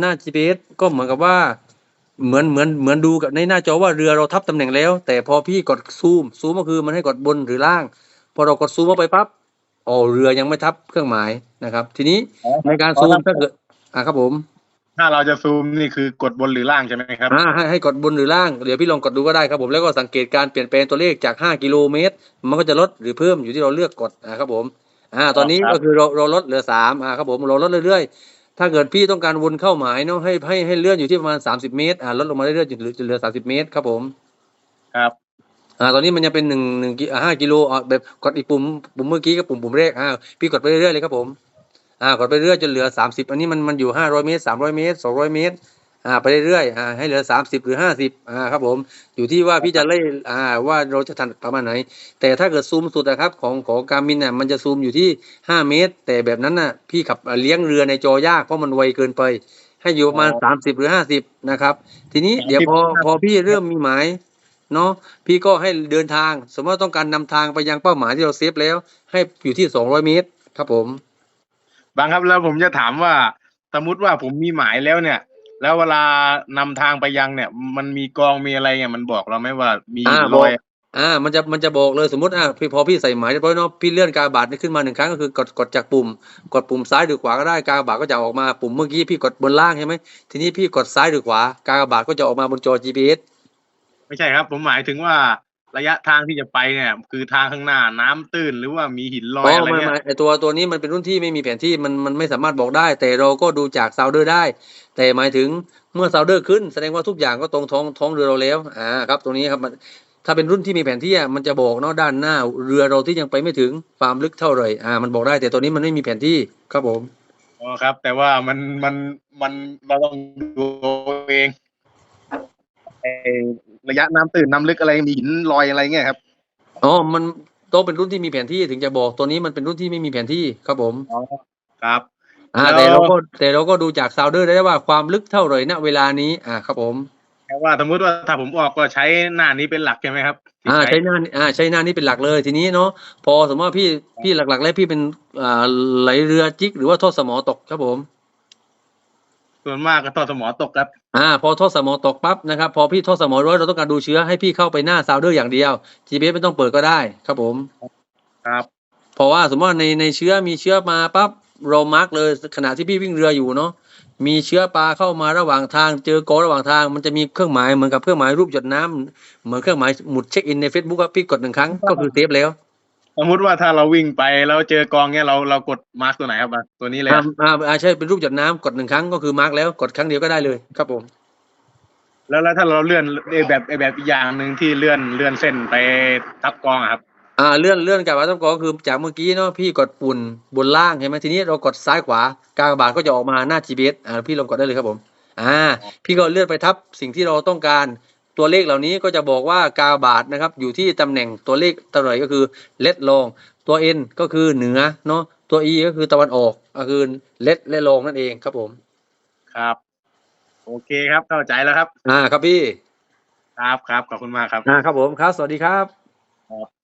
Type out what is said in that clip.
หน้า GPS ก็เหมือนกับว่าเหมือนเหมือนเหมือนดูกับในหน้าจอว่าเรือเราทับตำแหน่งแล้ว แต่พอพี่กดซูมซูมก็คือมันให้กดบนหรือล่าง พอเรากดซูมเข้าไปปั๊บอ๋อเรือยังไม่ทับเครื่องหมายนะครับ ทีนี้ในการซูมถ้าเกิดอ่าครับผม ถ้าเราจะซูมนี่คือกดบนหรือล่างใช่ไหมครับอ่าให้ให้กดบนหรือล่างเดี๋ยวพี่ลองกดดูก็ได้ครับผมแล้วก็สังเกตการเปลี่ยนแปลงตัวเลขจาก 5 กิโลเมตร มันก็จะลดหรือเพิ่มอยู่ที่เราเลือกกดอ่าครับผมอ่าตอนนี้ครับก็คือเราเราลดเหลือสามอ่าครับผมเราลดเรื่อยๆ ถ้าเกิดพี่ต้องการวนเข้าหมายเนาะให้ให้ให้เลื่อนอยู่ที่ประมาณ30เมตร อ่าลดลงมาเรื่อยๆจนเหลือจนเหลือ30เมตรครับผม ครับ อ่า ตอนนี้มันยังเป็นหนึ่งหนึ่งกิอ่าห้ากิโลอ่าแบบกดอีกปุ่มปุ่มเมื่อกี้กับปุ่มปุ่มแรกอ่าพี่กดไปเรื่อยๆเลยครับผม อ่ากดไปเรื่อยจนเหลือ30อันนี้มันมันอยู่500เมตร300เมตร200เมตร อ่าไปเรื่อยๆอ่าให้เหลือสามสิบหรือห้าสิบอ่าครับผมอยู่ที่ว่าพี่จะเล่อ่าว่าเราจะทันประมาณไหน แต่ถ้าเกิดซูมสุดนะครับของของการมินน่ะมันจะซูมอยู่ที่ห้าเมตร แต่แบบนั้นน่ะพี่ขับเลี้ยงเรือในจอยากเพราะมันไวเกินไป ให้อยู่ประมาณอ๋อสามสิบหรือห้าสิบนะครับ ทีนี้30เดี๋ยวพอครับพอพี่เริ่มมีหมายเนาะพี่ก็ให้เดินทาง สมมติว่าต้องการนำทางไปยังเป้าหมายที่เราเซฟแล้ว ให้อยู่ที่สองร้อยเมตร ครับผม บางครับแล้วผมจะถามว่าสมมติว่าผมมีหมายแล้วเนี่ย แล้วเวลานำทางไปยังเนี่ย มันมีกองมีอะไรเนี่ยมันบอกเราไหมว่ามีอ่ารอยบอกอ่ามันจะมันจะบอกเลยสมมติอ่าพี่พอพี่ใส่หมายเรียบร้อยเนาะพี่เลื่อนกาบาทนี่ขึ้นมาหนึ่งครั้งก็คือกดกดจากปุ่ม กดปุ่มซ้ายหรือขวาก็ได้กาบาทก็จะออกมาปุ่มเมื่อกี้พี่กดบนล่างใช่ไหมทีนี้พี่กดซ้ายหรือขวากาบาทก็จะออกมาบนจอ GPS ไม่ใช่ครับ ผมหมายถึงว่า ระยะทางที่จะไปเนี่ย คือทางข้างหน้าน้ำตื้นหรือว่ามีหินลอยอ๋ออะไรไม่เนี่ยไม่ไอตัวตัวนี้มันเป็นรุ่นที่ไม่มีแผนที่มันมันไม่สามารถบอกได้ แต่เราก็ดูจากซาวเดอร์ได้ แต่หมายถึงเมื่อซาวเดอร์ขึ้น แสดงว่าทุกอย่างก็ตรงท้องท้องเรือเราแล้วอ่าครับตรงนี้ครับมันถ้าเป็นรุ่นที่มีแผนที่อะมันจะบอกเนาะด้านหน้า เรือเราที่ยังไปไม่ถึงความลึกเท่าไหร่อ่า มันบอกได้ แต่ตัวนี้มันไม่มีแผนที่ครับผมอ๋อครับ แต่ว่ามันมันมันเราต้องดูเองไอ้ ระยะน้ำตื้นน้ำลึกอะไรมีหินลอยอะไรเงี้ยครับอ๋อมันต้องเป็นรุ่นที่มีแผนที่ถึงจะบอกตัวนี้มันเป็นรุ่นที่ไม่มีแผนที่ครับผมอ๋อครับ อ่าแล้วแต่เราก็แต่เราก็ดูจากซาวเดอร์ได้ว่าความลึกเท่าไหร่ณเวลานี้ อ่าครับผมแต่ว่าสมมติว่าถ้าผมออกก็ใช้หน้านี้เป็นหลักใช่ไหมครับที่อ่าใช้ใช้หน้าอ่าใช้หน้านี้เป็นหลักเลยทีนี้เนาะพอสมมติว่าพี่พี่หลักๆ แล้วพี่เป็นอ่าไหลเรือจิกหรือว่าทอดสมอตกครับผม ส่วนมากก็ทอดสมอตกครับ อ่า พอทอดสมอตกปั๊บนะครับ พอพี่ทอดสมอร้อยเราต้องการดูเชื้อให้พี่เข้าไปหน้าซาวเดอร์อย่างเดียว GPS ไม่ต้องเปิดก็ได้ครับผม ครับ เพราะว่าสมมติว่าในในเชื้อมีเชื้อมาปั๊บเรามาร์กเลยขณะที่พี่วิ่งเรืออยู่เนาะ มีเชื้อปลาเข้ามาระหว่างทาง เจอกอระหว่างทาง มันจะมีเครื่องหมายเหมือนกับเครื่องหมายรูปหยดน้ำเหมือนเครื่องหมายหมุดเช็คอินใน Facebook ว่าพี่กดหนึ่งครั้งก็คือเซฟแล้ว สมมติว่าถ้าเราวิ่งไปแล้วเจอกองเนี้ยเราเรากดมาร์กตัวไหนครับอะตัวนี้เลยอ่าอะอ่าอ่าใช่เป็นรูปหยดน้ำกดหนึ่งครั้งก็คือมาร์กแล้วกดครั้งเดียวก็ได้เลยครับผม แล้วแล้วถ้าเราเลื่อนไอ้แบบไอ้แบบอีกอย่างหนึ่งที่เลื่อนเลื่อนเส้นไปทับกองอะครับอ่าเลื่อนเลื่อนกาบาทต้องกอคือจากเมื่อกี้เนาะพี่กดปุ่นบนล่างใช่ไหมทีนี้เรากดซ้ายขวากากบาทก็จะออกมาหน้า GPS อ่าพี่ลองกดได้เลยครับผม อ่า พี่ก็เลื่อนไปทับสิ่งที่เราต้องการ ตัวเลขเหล่านี้ก็จะบอกว่ากาบาทนะครับ อยู่ที่ตำแหน่งตัวเลขเท่าไหร่ก็คือเลดลงตัว N ก็คือเหนือเนาะตัว E ก็คือตะวันออกก็คือเลดและลงนั่นเองครับผม ครับ โอเคครับเข้าใจแล้วครับ อ่าครับพี่ ครับครับขอบคุณมากครับ อ่าครับผมครับ สวัสดีครับครับ